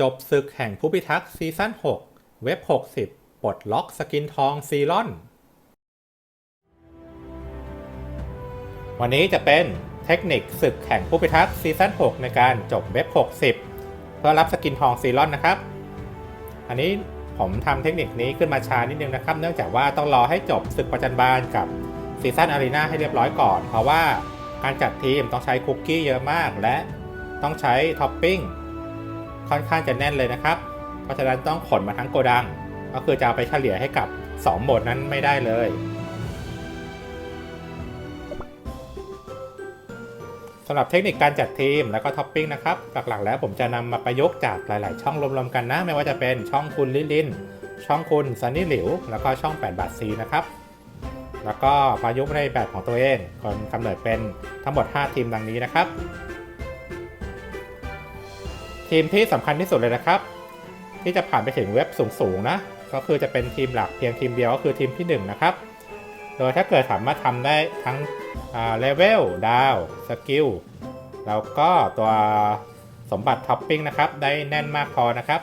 จบศึกแห่งผู้พิทักษ์ซีซั่น 6 เว็บ 60 ปลดล็อกสกินทองซีรอน วันนี้จะเป็นเทคนิคศึกแห่งผู้พิทักษ์ซีซั่น 6 ในการจบเว็บ 60 เพื่อรับสกินทองซีรอนนะครับ อันนี้ผมทำเทคนิคนี้ขึ้นมาช้านิดนึงนะครับ เนื่องจากว่าต้องรอให้จบศึกประจันบานกับซีซั่นอารีนาให้เรียบร้อยก่อน เพราะว่าการจัดทีมต้องใช้คุกกี้เยอะมาก และต้องใช้ท็อปปิ้ง ค่อนข้างจะแน่นเลยนะครับ เพราะฉะนั้นต้องขนมาทั้งโกดัง ก็คือจะเอาไปเฉลี่ยให้กับ 2 โหมดนั้นไม่ได้เลย สำหรับเทคนิคการจัดทีมแล้วก็ท็อปปิ้งนะครับ หลักๆ แล้วผมจะนำมาประยุกต์จากหลาย ๆ ช่องรวมๆกันนะ ไม่ว่าจะเป็นช่องคุณลิลิน ช่องคุณซันนี่หลิว แล้วก็ช่อง 8 บาทซีนะครับแล้วก็ประยุกต์ในแบบของตัวเองคนกำเนิดเป็นทั้งหมด 5 ทีมดังนี้นะครับ ทีมที่สำคัญที่สุดเลยนะครับ ที่จะผ่านไปถึงเว็บสูงๆนะ ก็คือจะเป็นทีมหลักเพียงทีมเดียวก็คือทีมที่ 1 นะครับ โดยถ้าเกิดสามารถทำได้ทั้งเลเวลดาวสกิลแล้วก็ตัวสมบัติท็อปปิ้งนะครับ ได้แน่นมากพอนะครับ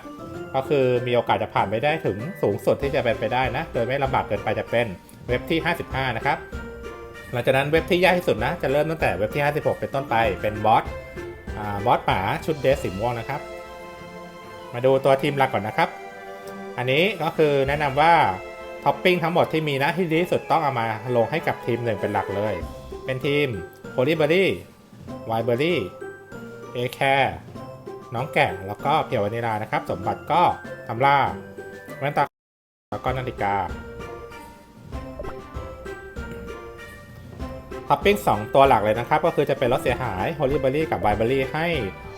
ก็คือมีโอกาสจะผ่านไปได้ถึงสูงสุดที่จะเป็นไปได้นะ โดยไม่ลำบากเกินไปจะเป็นเว็บที่ 55 นะครับ หลังจากนั้นเว็บที่ยากที่สุดนะ จะเริ่มตั้งแต่เว็บที่ 56 เป็นต้นไปเป็นบอส บอสหมาชุดเดสสีม่วงนะครับ มาดูตัวทีมหลักก่อนนะครับ อันนี้ก็คือแนะนำว่าท็อปปิ้งทั้งหมดที่มีนะที่ดีสุดต้องเอามาลงให้กับทีมหนึ่งเป็นหลักเลย เป็นทีมโ o ลิเบอรี่ไวเบอรี่เอแคร์น้องแกะแล้วก็เพียววานิลานะครับ สมบัติก็ตำล่าแว่นตาแล้วก็นาฬิกา ท็อปปิ้ง2ตัวหลักเลยนะครับ ก็คือจะเป็นรถเสียหายโ o ลิเบอรี่กับไวเบอรี่ให้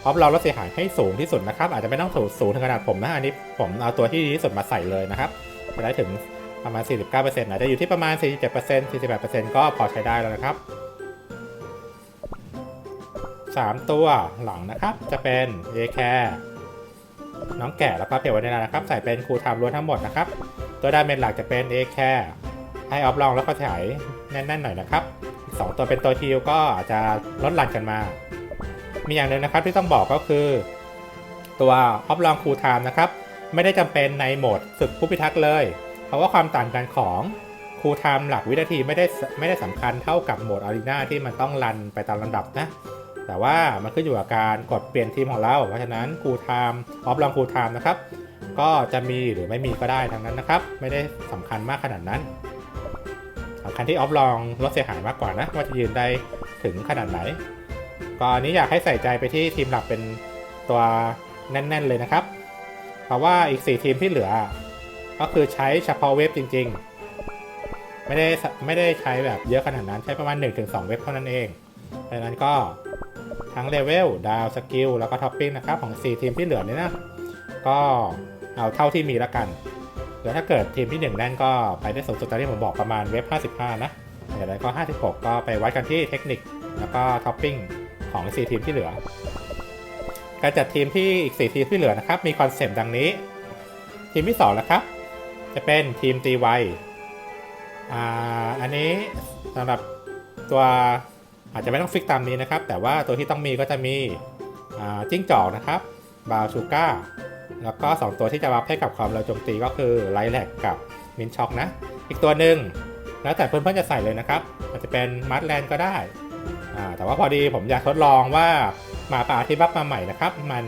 ออฟเรารถเสียหายให้สูงที่สุดนะครับ อาจจะไม่ต้องสูงสูงถึงขนาดผมนะ อันนี้ผมเอาตัวที่ดีที่สุดมาใส่เลยนะครับจะได้ถึงประมาณ 49%อาจจะอยู่ที่ประมาณ 47% 48%ก็พอใช้ได้แล้วนะครับ 3 ตัวหลังนะครับจะเป็น a c a r e น้องแกะแล้วก็เพียววานิลานะครับ ใส่เป็นครูทามล้วนทั้งหมดนะครับ ตัวดาเมจหลักจะเป็น a c a r e ให้ออฟลองแล้วก็ฉายแน่นๆหน่อยนะครับ 2 ตัวเป็นตัวฮิลก็อาจจะลดหลั่นกันมา มีอย่างหนึ่งนะครับที่ต้องบอกก็คือ ตัวออฟลองครูไทม์นะครับ ไม่ได้จำเป็นในโหมดศึกผู้พิทักษ์เลย เพราะว่าความต่างกันของครูไทม์หลักวินาทีไม่ได้ไม่ได้สำคัญเท่ากับโหมดอารีนาที่มันต้องรันไปตามลำดับนะแต่ว่ามันขึ้นอยู่กับการกดเปลี่ยนทีมของเรา เพราะฉะนั้นครูไทม์ออฟลองครูไทม์นะครับ ก็จะมีหรือไม่มีก็ได้ทั้งนั้นนะครับ ไม่ได้สำคัญมากขนาดนั้น สำคัญที่ออฟลองลดเสียหายมากกว่านะ ว่าจะยืนได้ถึงขนาดไหนก็อันนี้อยากให้ใส่ใจไปที่ทีมหลักเป็นตัวแน่น ๆ เลยนะครับ เพราะว่าอีก 4 ทีมที่เหลือ ก็คือใช้เฉพาะเว็บจริง ๆ ไม่ได้ไม่ได้ใช้แบบเยอะขนาดนั้นใช้ประมาณ 1-2 เว็บเท่านั้นเองดังนั้นก็ทั้งเลเวลดาวสกิลแล้วก็ท็อปปิ้งนะครับ ของ 4 ทีมที่เหลือเนี่ยนะ ก็เอาเท่าที่มีและกัน เดี๋ยวถ้าเกิดทีมที่ 1แน่นก็ไปได้สูงสุดตามที่ผมบอกประมาณเว็บ 55 นะเดี๋ยวแล้วก็ 56 ก็ไปวัดกันที่เทคนิค แล้วก็ท็อปปิ้งของ 4 ทีมที่เหลือ การจัดทีมที่อีก 4 ทีมที่เหลือนะครับ มีคอนเซปต์ดังนี้ ทีมที่2นะครับ จะเป็นทีมตีไวอ่าอันนี้สำหรับตัวอาจจะไม่ต้องฟิกตามนี้นะครับ แต่ว่าตัวที่ต้องมีก็จะมีจิ้งจอกนะครับบาชูก้า แล้วก็ 2 ตัวที่จะรับให้กับความเร็วโจมตีก็คือไลแลกกับมินช็อกนะ อีกตัวหนึ่งแล้วแต่เพื่อนๆจะใส่เลยนะครับอาจจะเป็นมัดแลนก็ได้ แต่ว่าพอดีผมอยากทดลองว่าหมาป่าที่บัฟมาใหม่นะครับ มัน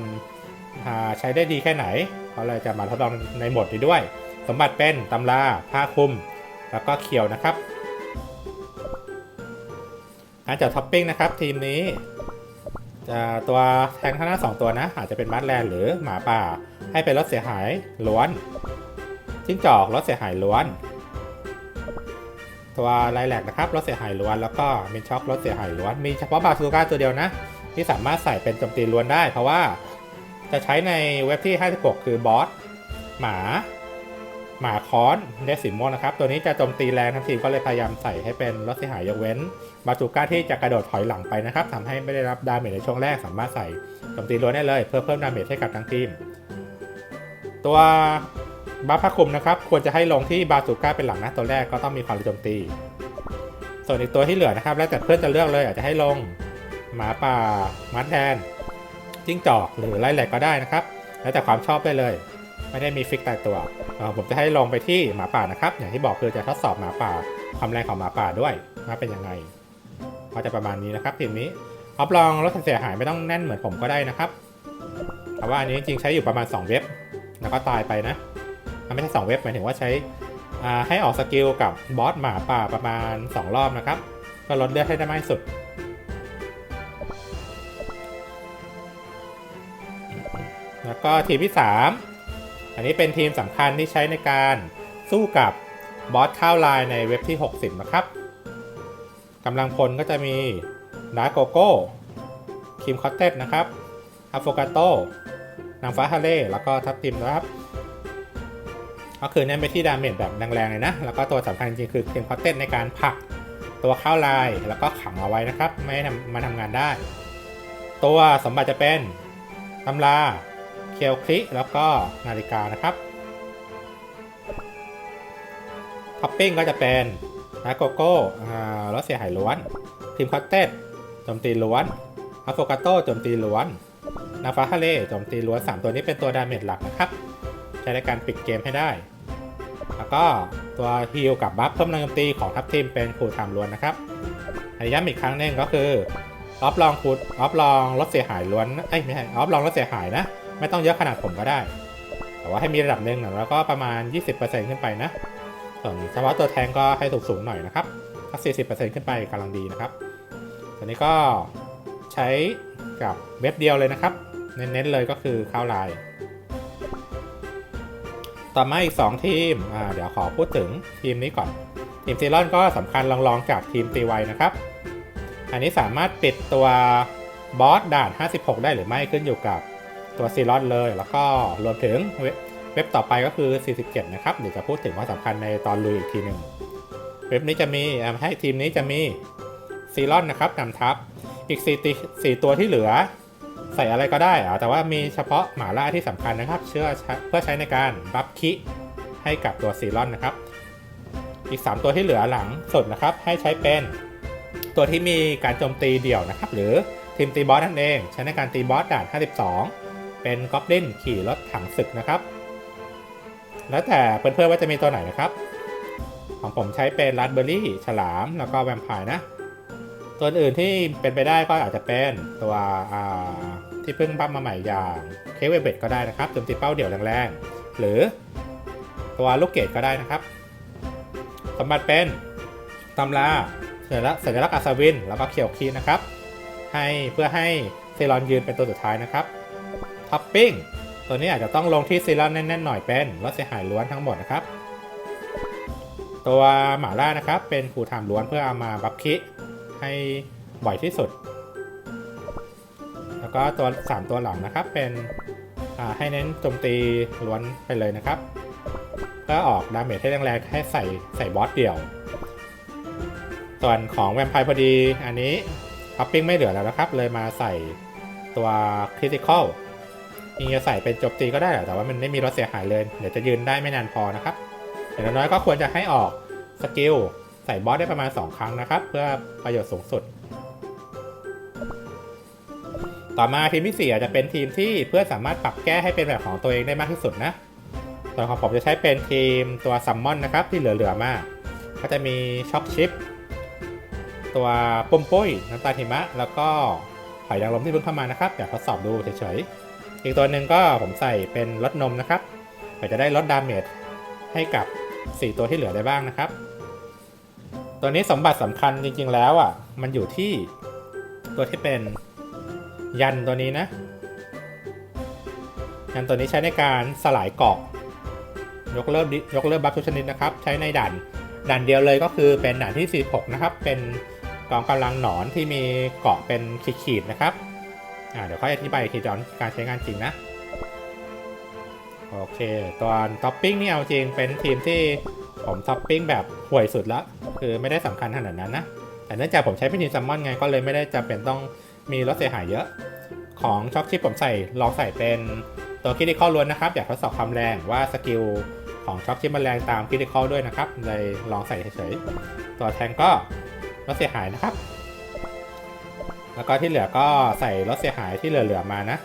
ใช้ได้ดีแค่ไหนเขาเลยจะมาทดลองในหมดนี้ด้วย สมบัติเป็นตำราผ้าคลุม แล้วก็เขียวนะครับการจัดท็อปปิ้งนะครับทีมนี้จะตัวแทงข้างหน้า2ตัวนะอาจจะเป็นมัดแลนหรือหมาป่า ให้เป็นรถเสียหายล้วน จิ้งจอกรถเสียหายล้วน ตัวไลแลกนะครับรถเสียหายล้วนแล้วก็มินช็อกรถเสียหายล้วน มีเฉพาะบาซูก้าตัวเดียวนะ ที่สามารถใส่เป็นโจมตีล้วนได้ เพราะว่าจะใช้ในเว็บที่ 56 คือบอสหมาหมาคอนเดซิมโมนะครับ ตัวนี้จะโจมตีแรงทั้งทีมก็เลยพยายามใส่ให้เป็นรถเสียหายยกเว้น บาซูก้าที่จะกระโดดถอยหลังไปนะครับทำให้ไม่ได้รับดาเมจในช่วงแรกสามารถใส่โจมตีล้วนได้เลย เพื่อเพิ่มดาเมจให้กับทั้งทีม ตัวบัฟพาคุมนะครับ ควรจะให้ลงที่บาซูก้าเป็นหลังนะตัวแรกก็ต้องมีความโจมตี ส่วนอีกตัวที่เหลือนะครับ แล้วแต่เพื่อนจะเลือกเลยอาจจะให้ลงหมาป่ามัดแทนจิ้งจอกหรือไล่แหลกก็ได้นะครับ แล้วแต่ความชอบได้เลย ไม่ได้มีฟิกตายตัวผมจะให้ลงไปที่หมาป่านะครับ อย่างที่บอกคือจะทดสอบหมาป่าความแรงของหมาป่าด้วยว่าเป็นยังไงก็จะประมาณนี้นะครับทีมนี้ออฟลองรถเสียหายไม่ต้องแน่นเหมือนผมก็ได้นะครับเพราะว่าอันนี้จริงใช้อยู่ประมาณ 2 เว็บ แล้วก็ตายไปนะไม่ใช่2เว็บหมายถึงว่าใช้ให้ออกสกิลกับบอสหมาป่าประมาณ 2 รอบนะครับ ก็ลดเลือดให้ได้มากที่สุด แล้วก็ทีมที่ 3 อันนี้เป็นทีมสำคัญที่ใช้ในการสู้กับบอสข้าวลายในเว็บที่ 60 นะครับกำลังพลก็จะมีดาโกโก้คิมคอตเตสนะครับอะโฟกาโต นางฟ้าฮาเล่แล้วก็ทัพทิมนะครับ ก็คือเน้นไปที่ดาเมจแบบแรงๆเลยนะ แล้วก็ตัวสำคัญจริงๆคือคิมคอตเตสในการผักตัวข้าวลายแล้วก็ขังเอาไว้นะครับ ไม่ให้ทำมาทำงานได้ ตัวสมบัติจะเป็นตำราเคียวคลิแล้วก็นาฬิกานะครับท็อปปิ้งก็จะเป็นนาโกโก้รถเสียหายล้วนทีมคอตเต็ดโจมตีล้วนอะโฟกาโต้โจมตีล้วน นาฟ้าฮาเลโจมตีล้วน 3 ตัวนี้เป็นตัวดาเมจหลักนะครับ ใช้ในการปิดเกมให้ได้ แล้วก็ตัวฮิลกับบัฟเพิ่มแรงโจมตีของทัพทีมเป็นคูลไทม์ล้วนนะครับอันนี้ย้ำอีกครั้งหนึงก็คือออฟลองคูดออฟลองรถเสียหายล้วนเอ้ยไม่ใช่ออฟลองรถเสียหายนะ ไม่ต้องเยอะขนาดผมก็ได้ แต่ว่าให้มีระดับหนึ่งแล้วก็ประมาณ 20%ขึ้นไปนะส่วนเฉพาะตัวแทงก็ให้สูงสูงหน่อยนะครับถ้า40%ขึ้นไปกำลังดีนะครับตัวนี้ก็ใช้กับเว็บเดียวเลยนะครับ เน้นๆเลยก็คือข้าวลาย ต่อมาอีก 2 ทีมเดี๋ยวขอพูดถึงทีมนี้ก่อน ทีมซีรอนก็สำคัญลองๆจากทีมตีไวนะครับ อันนี้สามารถปิดตัวบอสด่าน 56 ได้หรือไม่ขึ้นอยู่กับตัวซีรอนเลย แล้วก็รวมถึงเว็บต่อไปก็คือ 47 นะครับ เดี๋ยวจะพูดถึงความสำคัญในตอนลุยอีกทีหนึ่ง เว็บนี้จะมีให้ทีมนี้จะมีซีรอนนะครับนำทัพ อีก 4ตี4ตัวที่เหลือ ใส่อะไรก็ได้อะแต่ว่ามีเฉพาะหมาล่าที่สำคัญนะครับเชื่อเพื่อใช้ในการบัฟคิให้กับตัวซีรอนนะครับ อีก 3 ตัวที่เหลือหลังสุดนะครับ ให้ใช้เป็นตัวที่มีการโจมตีเดี่ยวนะครับ หรือทีมตีบอสนั่นเอง ใช้ในการตีบอสด่าน 52 เป็นกอบลินขี่รถถังศึกนะครับ แล้วแต่เพื่อนๆว่าจะมีตัวไหนนะครับ ของผมใช้เป็นรัสเบอร์รี่ ฉลาม แล้วก็แวมไพร์นะ ตัวอื่นที่เป็นไปได้ก็อาจจะเป็นตัวที่เพิ่งบัฟมาใหม่อย่างเคเวเบตก็ได้นะครับโจมตีเป้าเดี่ยวแรงๆ หรือตัวลูกเกดก็ได้นะครับ สมบัติเป็นตำราสัญลักษณ์ัญลักษณ์อัศวิน แล้วก็เขียวคีนะครับ ให้เพื่อให้เซรอนยืนเป็นตัวสุดท้ายนะครับท็อปปิ้งตัวนี้อาจจะต้องลงที่ซีรั่นแน่นๆหน่อยเป็นรถเสียหายล้วนทั้งหมดนะครับ ตัวหมาล่านะครับเป็นครูทามล้วนเพื่อเอามาบัฟคิ ให้บ่อยที่สุด แล้วก็ตัว 3 ตัวหลังนะครับเป็นให้เน้นโจมตีล้วนไปเลยนะครับเพื่อออกดาเมจให้แรงๆให้ใส่ใส่บอสเดี่ยว ส่วนของแวมไพร์พอดีอันนี้ท็อปปิ้งไม่เหลือแล้วนะครับ เลยมาใส่ตัวคริติคอลจริงจะใส่เป็นโจมตีก็ได้แหละแต่ว่ามันไม่มีรถเสียหายเลย เดี๋ยวจะยืนได้ไม่นานพอนะครับอย่างน้อยก็ควรจะให้ออกสกิล ส่บอสได้ประมาณ 2 ครั้งนะครับ เพื่อประโยชน์สูงสุด ต่อมาทีมที่4อาจจะเป็นทีมที่เพื่อนสามารถปรับแก้ให้เป็นแบบของตัวเองได้มากที่สุดนะส่วนของผมจะใช้เป็นทีมตัวซัมมอนนะครับที่เหลือๆมาก ก็จะมีช็อคชิปตัวปุ่มปุ้ยน้ำตาลหิมะ แล้วก็หอยนางรมที่เพิ่งเข้ามานะครับอยากทดสอบดูเฉยๆ อีกตัวหนึ่งก็ผมใส่เป็นรถนมนะครับเพื่อจะได้ลดดาเมจให้กับ 4 ตัวที่เหลือได้บ้างนะครับ ตัวนี้สมบัติสำคัญจริงๆแล้วอะ มันอยู่ที่ตัวที่เป็นยันตัวนี้นะ ยันตัวนี้ใช้ในการสลายเกาะยกเลิกยกเลิกบัฟทุกชนิดนะครับ ใช้ในด่านด่านเดียวเลยก็คือเป็นด่านที่ 46 นะครับ เป็นกองกำลังหนอนที่มีเกาะเป็นขีดๆนะครับอ่าเดี๋ยวค่อยอธิบายอีกทีตอนการใช้งานจริงนะ โอเคตัวท็อปปิ้งนี่เอาจริงเป็นทีมที่ผมท็อปปิ้งแบบห่วยสุดละ คือไม่ได้สำคัญขนาดนั้นนะ แต่เนื่องจากผมใช้เป็นทีซัมมอนไงก็เลยไม่ได้จำเป็นต้องมีรถเสียหายเยอะ ของช็อคชิปผมใส่ลองใส่เป็นตัวคิดิคอลล้วนนะครับ อยากทดสอบความแรงว่าสกิลของช็อคชิปมันแรงตามคิดิคอลด้วยนะครับ เลยลองใส่เฉยๆ ตัวแทงก็รถเสียหายนะครับ แล้วก็ที่เหลือก็ใส่รถเสียหายที่เหลือๆมานะ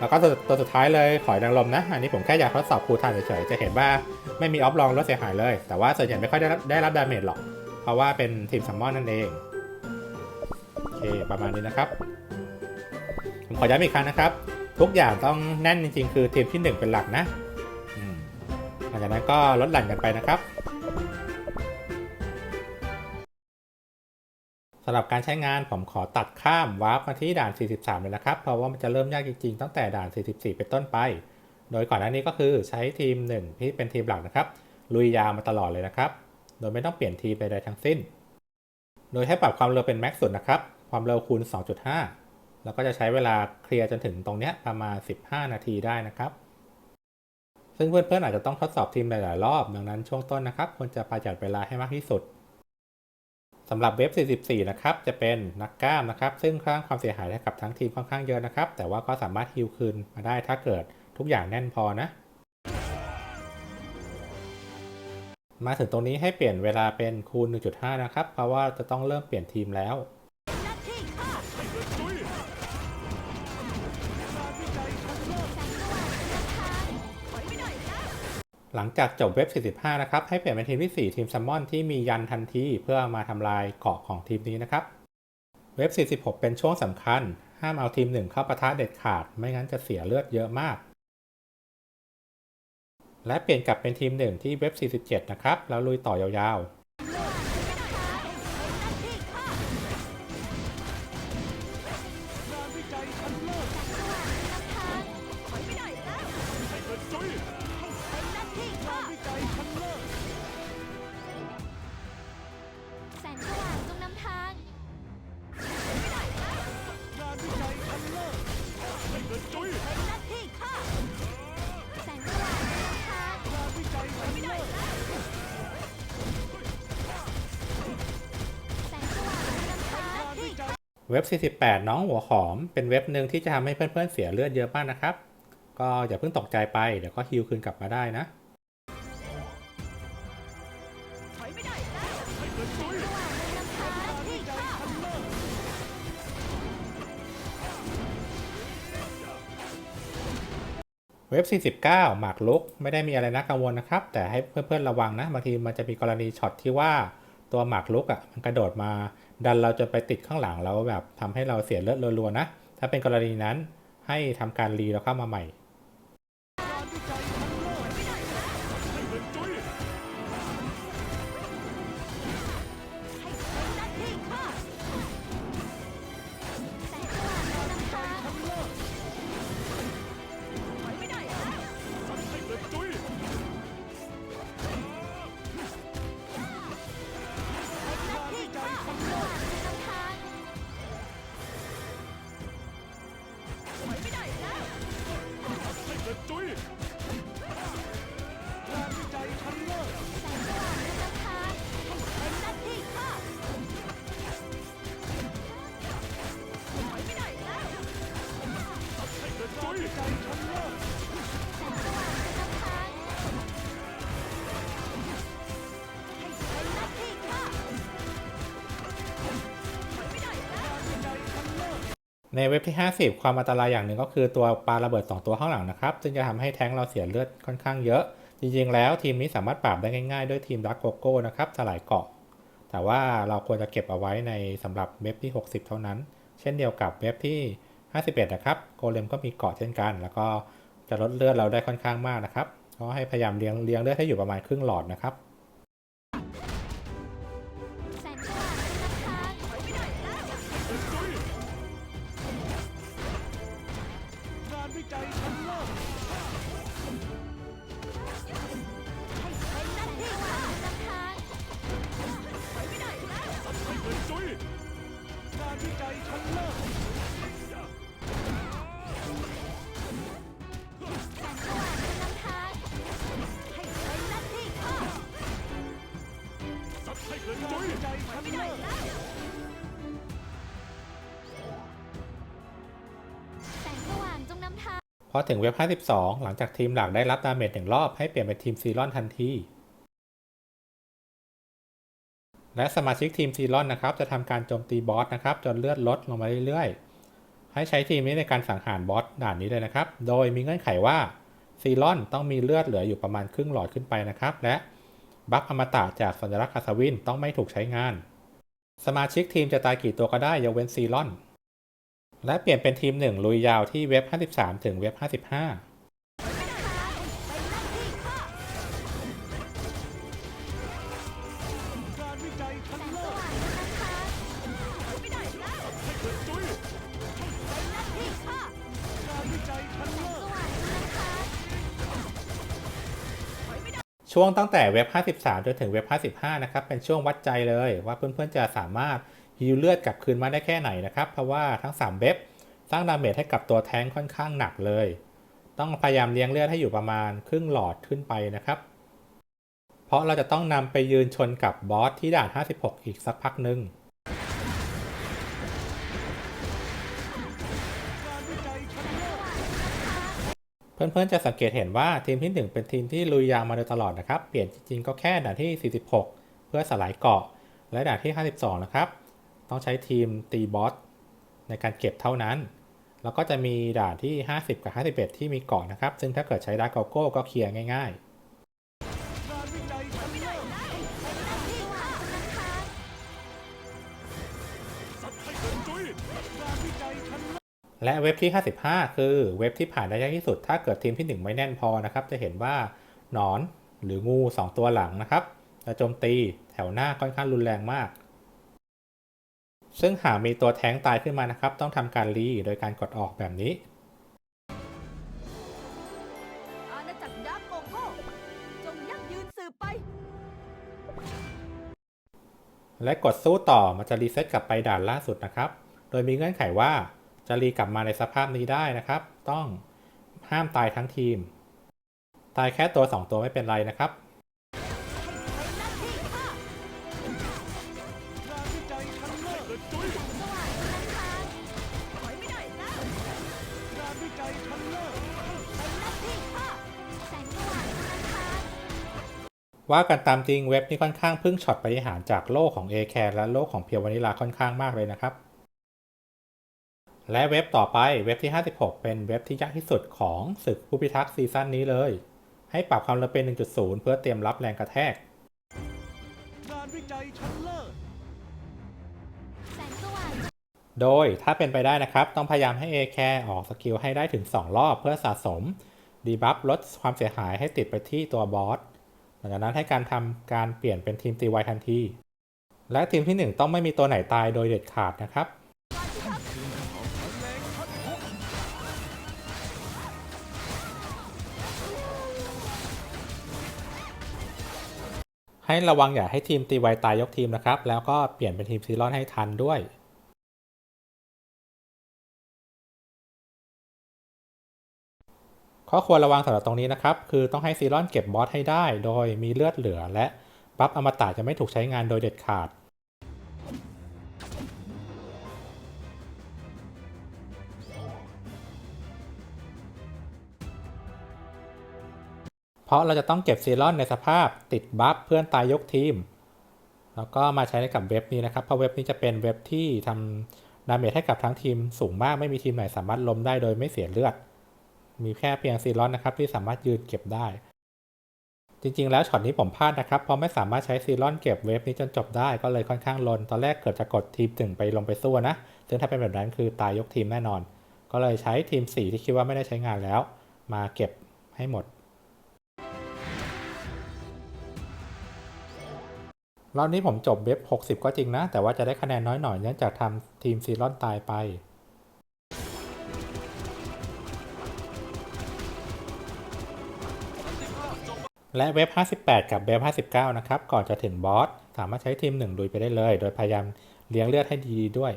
แล้วก็ตัวตัวสุดท้ายเลยขอยนางรมนะ อันนี้ผมแค่อยากทดสอบครูทานเฉยๆ จะเห็นว่าไม่มีออฟลองลดเสียหายเลย แต่ว่าส่วนใหญ่ไม่ค่อยได้รับได้รับดาเมจหรอก เพราะว่าเป็นทีมซัมมอนนั่นเอง โอเค ประมาณนี้นะครับ ผมขอย้ำอีกครั้งนะครับ ทุกอย่างต้องแน่นจริงๆ คือทีมที่ 1 เป็นหลักนะหลังจากนั้นก็ลดหลั่นกันไปนะครับำหรับการใช้งานผมขอตัดข้ามวาร์ปมาที่ด่าน 43 เลยนะครับ เพราะว่ามันจะเริ่มยากจริงๆ ตั้งแต่ด่าน 44 เป็นต้นไป โดยก่อนหน้านี้ก็คือใช้ทีม 1 ที่เป็นทีมหลักนะครับ ลุยยาวมาตลอดเลยนะครับ โดยไม่ต้องเปลี่ยนทีมใดๆทั้งสิ้น โดยให้ปรับความเร็วเป็นแม็กซ์สุดนะครับ ความเร็วคูณ 2.5 แล้วก็จะใช้เวลาเคลียร์จนถึงตรงนี้ประมาณ 15 นาทีได้นะครับ ซึ่งเพื่อนๆอาจจะต้องทดสอบทีมหลายๆรอบ ดังนั้นช่วงต้นนะครับควรจะประหยัดเวลาให้มากที่สุด สำหรับเว็บ 44 นะครับ จะเป็นนักกล้ามนะครับ ซึ่งสร้างความเสียหายให้กับทั้งทีมค่อนข้างเยอะนะครับ แต่ว่าก็สามารถฮิลคืนมาได้ถ้าเกิดทุกอย่างแน่นพอนะ มาถึงตรงนี้ให้เปลี่ยนเวลาเป็นคูณ 1.5 นะครับ เพราะว่าจะต้องเริ่มเปลี่ยนทีมแล้ว หลังจากจบเว็บ 45 นะครับ ให้เปลี่ยนเป็นทีมที่ 4 ทีมซัมมอนที่มียันทันทีเพื่อมาทำลายเกาะของทีมนี้นะครับ เว็บ 46 เป็นช่วงสำคัญ ห้ามเอาทีมหนึ่งเข้าปะทะเด็ดขาด ไม่งั้นจะเสียเลือดเยอะมาก และเปลี่ยนกลับเป็นทีมหนึ่งที่เว็บ 47 นะครับ แล้วลุยต่อยาวๆ 18 น้องหัวหอม เป็นเว็บหนึ่งที่จะทำให้เพื่อนๆเสียเลือดเยอะมากนะครับ ก็อย่าเพิ่งตกใจไป เดี๋ยวก็ฮิวคืนกลับมาได้นะ เว็บ 49 หมากลุก ไม่ได้มีอะไรน่ากังวลนะครับ แต่ให้เพื่อนๆระวังนะ บางทีมันจะมีกรณีช็อตที่ว่าตัวหมากลุกอะ่ะมันกระโดดมา ดันเราจะไปติดข้างหลังแล้วแบบทำให้เราเสียเลือดรัวๆนะ ถ้าเป็นกรณีนั้นให้ทำการรีแล้วเข้ามาใหม่ ในเว็บที่ 50 ความอันตรายอย่างหนึ่งก็คือตัวปลาระเบิด 2 ตัวข้างหลังนะครับ ซึ่งจะทำให้แท้งเราเสียเลือดค่อนข้างเยอะ จริงๆ แล้วทีมนี้สามารถปราบได้ง่ายๆ ด้วยทีมรักโกโก้นะครับสลายเกาะ แต่ว่าเราควรจะเก็บเอาไว้ในสำหรับเว็บที่ 60 เท่านั้น เช่นเดียวกับเว็บที่ 51 นะครับ โกเลมก็มีเกาะเช่นกัน แล้วก็จะลดเลือดเราได้ค่อนข้างมากนะครับก็ให้พยายามเลี้ยงเลี้ยงเลือดให้อยู่ประมาณครึ่งหลอดนะครับ พอถึงเว็บ 52 หลังจากทีมหลักได้รับดาเมจหนึ่งรอบให้เปลี่ยนเป็นทีมซีรอนทันที และสมาชิกทีมซีรอนนะครับ จะทำการโจมตีบอสนะครับ จนเลือดลดลงมาเรื่อยๆ ให้ใช้ทีมนี้ในการสังหารบอสด่านนี้เลยนะครับ โดยมีเงื่อนไขว่าซีรอนต้องมีเลือดเหลืออยู่ประมาณครึ่งหลอดขึ้นไปนะครับ และบัฟอมตะจากสัญลักษณ์อัศวินต้องไม่ถูกใช้งาน สมาชิกทีมจะตายกี่ตัวก็ได้ยกเว้นซีรอน และเปลี่ยนเป็นทีม 1 ลุยยาวที่เว็บ 53 ถึงเว็บ 55ช่วงตั้งแต่เว็บ 53 จนถึงเว็บ 55 นะครับ เป็นช่วงวัดใจเลยว่าเพื่อนๆ จะสามารถ ฮิวเลือดกลับคืนมาได้แค่ไหนนะครับ เพราะว่าทั้ง3เว็บสร้างดาเมจให้กับตัวแทงค่อนข้างหนักเลย ต้องพยายามเลี้ยงเลือดให้อยู่ประมาณครึ่งหลอดขึ้นไปนะครับ เพราะเราจะต้องนำไปยืนชนกับบอสที่ด่าน 56 อีกสักพักหนึ่งเลิศเพื่อนๆ จะสังเกตเห็นว่าทีมที่ 1 เป็นทีมที่ลุยยาวมาโดยตลอดนะครับ เปลี่ยนจริงๆ ก็แค่ด่านที่ 46 เพื่อสลายเกาะ และด่านที่ 52 นะครับ ต้องใช้ทีมตีบอสในการเก็บเท่านั้น แล้วก็จะมีด่านที่ 50 กับ 51 ที่มีเกาะนะครับ ซึ่งถ้าเกิดใช้ดาร์กโกโก้ก็เคลียร์ง่ายกายชั้นเลิศเป็นหน้าที่ข้าสัตว์ให้ารวิจัยชั้นเลิศๆและเว็บที่ 55 คือเว็บที่ผ่านได้ยากที่สุด ถ้าเกิดทีมที่ 1 ไม่แน่นพอนะครับ จะเห็นว่าหนอนหรืองู 2 ตัวหลังนะครับจะโจมตีแถวหน้าค่อนข้างรุนแรงมาก ซึ่งหากมีตัวแท้งตายขึ้นมานะครับ ต้องทำการรีโดยการกดออกแบบนี้ อาณาจักรดาร์กโกโก้จงยั่งยืนสืบไป และกดสู้ต่อมันจะรีเซ็ตกลับไปด่านล่าสุดนะครับ โดยมีเงื่อนไขว่าจะรีกลับมาในสภาพนี้ได้นะครับ ต้องห้ามตายทั้งทีม ตายแค่ตัว 2 ตัวไม่เป็นไรนะครับ ว่ากันตามจริงเว็บนี้ค่อนข้างพึ่งช็อตปฏิหารจากโลกของ a c a r และโลกของเพียววานิลาค่อนข้างมากเลยนะครับ และเว็บต่อไปเว็บที่ 56 เป็นเว็บที่ยากที่สุดของศึกผู้พิทักษ์ซีซั่นนี้เลย ให้ปรับความเร็วเป็น 1.0 เพื่อเตรียมรับแรงกระแทกการวิจัยชั้นเลิศโดยถ้าเป็นไปได้นะครับ ต้องพยายามให้ a c a r ออกสกิลให้ได้ถึง 2 รอบเพื่อสะสมดีบัฟลดความเสียหายให้ติดไปที่ตัวบอส หลังจากนั้นให้การทำการเปลี่ยนเป็นทีมตีไวทันที และทีมที่ 1 ต้องไม่มีตัวไหนตายโดยเด็ดขาดนะครับ ให้ระวังอย่าให้ทีมตีไวตายยกทีมนะครับ แล้วก็เปลี่ยนเป็นทีมซีรอนให้ทันด้วย ข้อควรระวังสำหรับตรงนี้นะครับ คือต้องให้ซีรอนเก็บบอสให้ได้ โดยมีเลือดเหลือและบัฟอมตะจะไม่ถูกใช้งานโดยเด็ดขาด เพราะเราจะต้องเก็บซีรอนในสภาพติดบัฟเพื่อนตายยกทีม แล้วก็มาใช้ในกับเว็บนี้นะครับ เพราะเว็บนี้จะเป็นเว็บที่ทำดาเมจให้กับทั้งทีมสูงมากไม่มีทีมไหนสามารถล้มได้โดยไม่เสียเลือด มีแค่เพียงซีรอนนะครับที่สามารถยืนเก็บได้ จริงๆ แล้วช็อตนี้ผมพลาดนะครับ เพราะไม่สามารถใช้ซีรอนเก็บเวฟนี้จนจบได้ก็เลยค่อนข้างลน ตอนแรกเกิดจะกดทีมถึงไปลงไปสู้นะ ซึ่งถ้าเป็นแบบนั้นคือตายยกทีมแน่นอน ก็เลยใช้ทีม 4 ที่คิดว่าไม่ได้ใช้งานแล้ว มาเก็บให้หมดรอบนี้ผมจบเว็บ 60 ก็จริงนะ แต่ว่าจะได้คะแนนน้อยหน่อยเนื่องจากทำทีมซีรอนตายไป และเว็บ 58 กับเว็บ 59 นะครับ ก่อนจะถึงบอส สามารถใช้ทีม1ลุยไปได้เลย โดยพยายามเลี้ยงเลือดให้ดีด้วย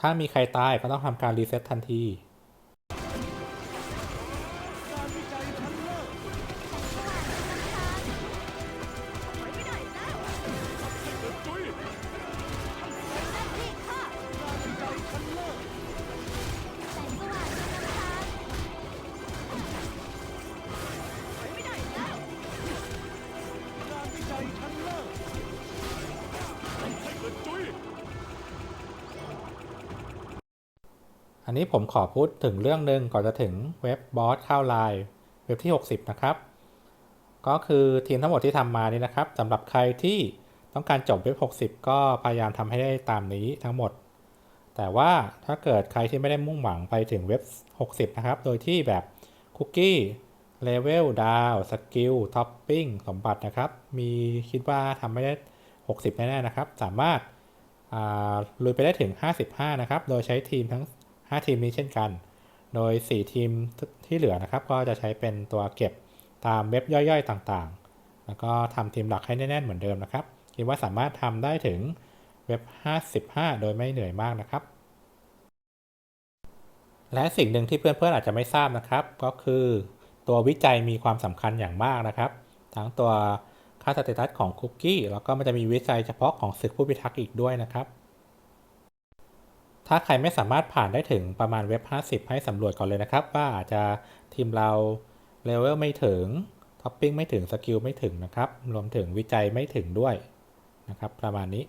ถ้ามีใครตายก็ต้องทำการรีเซ็ตทันที ให้เกิดจุ้ยนนี้ผมขอพูดถึงเรื่องหนึ่งก่อนจะถึงเว็บบอสเข้าไลน์เว็บที่ 60 นะครับ ก็คือทีมทั้งหมดที่ทำมานี่นะครับสำหรับใครที่ต้องการจบเว็บ 60 ก็พยายามทำให้ได้ตามนี้ทั้งหมด แต่ว่าถ้าเกิดใครที่ไม่ได้มุ่งหวังไปถึงเว็บ 60 นะครับ โดยที่แบบคุกกี้เลเวลดาวสกิลท็อปปิ้งสมบัตินะครับ มีคิดว่าทำไม่ได้ 60 แน่ๆนะครับ สามารถลุยไปได้ถึง 55 นะครับ โดยใช้ทีมทั้ง 5 ทีมนี้เช่นกัน โดย 4 ทีมที่เหลือนะครับ ก็จะใช้เป็นตัวเก็บตามเว็บย่อยๆต่างๆ แล้วก็ทำทีมหลักให้แน่นๆเหมือนเดิมนะครับคิดว่าสามารถทำได้ถึงเว็บ 55 โดยไม่เหนื่อยมากนะครับ และสิ่งหนึ่งที่เพื่อนๆอาจจะไม่ทราบนะครับ ก็คือตัววิจัยมีความสำคัญอย่างมากนะครับ ทั้งตัวค่าสเตตัสของคุกกี้แล้วก็มันจะมีวิจัยเฉพาะของศึกผู้พิทักษ์อีกด้วยนะครับ ถ้าใครไม่สามารถผ่านได้ถึงประมาณเว็บ 50 ให้สำรวจก่อนเลยนะครับ ว่าอาจจะทีมเราเลเวลไม่ถึงท็อปปิ้งไม่ถึงสกิลไม่ถึงนะครับ รวมถึงวิจัยไม่ถึงด้วยนะครับ ประมาณนี้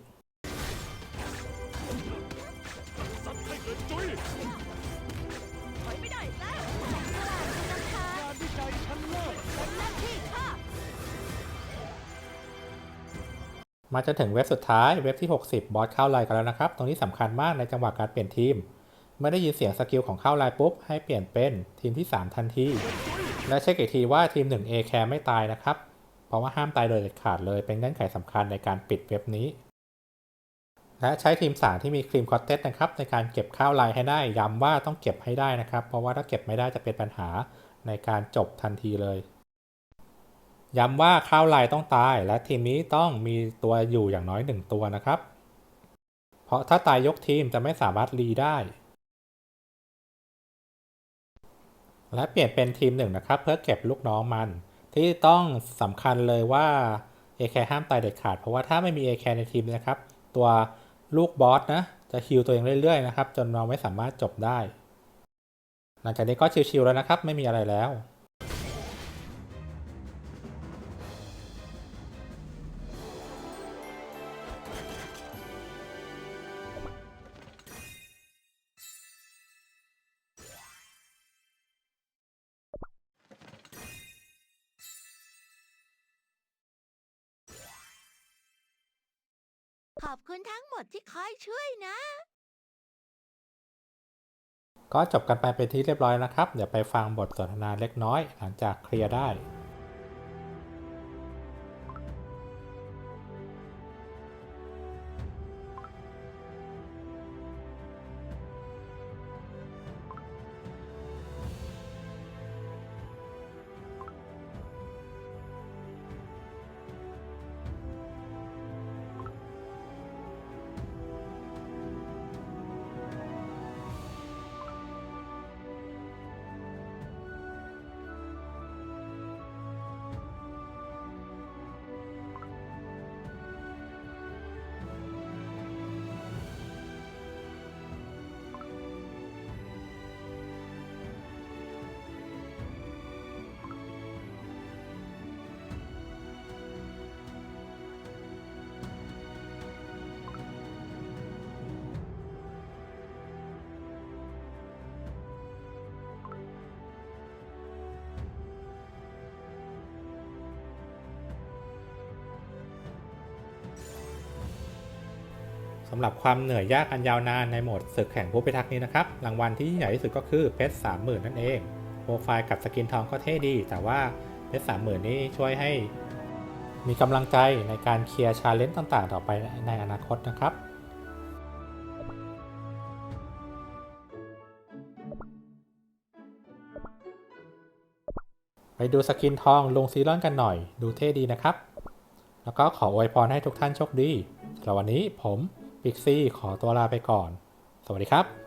มาจนถึงเว็บสุดท้ายเว็บที่ 60 บอสเข้าไลน์กันแล้วนะครับ ตรงนี้สำคัญมากในจังหวะการเปลี่ยนทีม เมื่อได้ยินเสียงสกิลของเข้าไลน์ปุ๊บ ให้เปลี่ยนเป็นทีมที่ 3 ทันที และเช็คอีกทีว่าทีม 1 A แคร์ไม่ตายนะครับ เพราะว่าห้ามตายโดยเด็ดขาดเลยเป็นเงื่อนไขสำคัญในการปิดเว็บนี้ และใช้ทีม3ที่มีครีมคอตเตสนะครับในการเก็บข้าวไลน์ให้ได้ย้ำว่าต้องเก็บให้ได้นะครับ เพราะว่าถ้าเก็บไม่ได้จะเป็นปัญหาในการจบทันทีเลย ย้ำว่าข้าวลายต้องตาย และทีมนี้ต้องมีตัวอยู่อย่างน้อยหนึ่งตัวนะครับ เพราะถ้าตายยกทีมจะไม่สามารถรีได้ และเปลี่ยนเป็นทีมหนึ่งนะครับ เพื่อเก็บลูกน้องมัน ที่ต้องสำคัญเลยว่า AK ห้ามตายเด็ดขาด เพราะว่าถ้าไม่มี AK ในทีมนะครับ ตัวลูกบอสนะจะฮิวตัวเองเรื่อยๆนะครับ จนเราไม่สามารถจบได้ หลังจากนี้ก็ชิวๆแล้วนะครับ ไม่มีอะไรแล้ว ดที่คอยช่วยนะ ก็จบกันไปเป็นที่เรียบร้อยนะครับ เดี๋ยวไปฟังบทสนทนาเล็กน้อย หลังจากเคลียร์ได้ สำหรับความเหนื่อยยากอันยาวนานในโหมดศึกแข่งผู้พิทักษ์นี้นะครับ รางวัลที่ใหญ่ที่สุดก็คือเพชรสามหมื่นนั่นเอง โปรไฟล์กับสกินทองก็เท่ดี แต่ว่าเพชรสามหมื่นนี้ช่วยให้ มีกำลังใจในการเคลียร์ชาเลนจ์ต่างๆ ต่อไปในอนาคตนะครับไปดูสกินทองลงซีรอนกันหน่อย ดูเท่ดีนะครับ แล้วก็ขออวยพรให้ทุกท่านโชคดีสำหรับวันนี้ผม พิกซี่ขอตัวลาไปก่อน สวัสดีครับ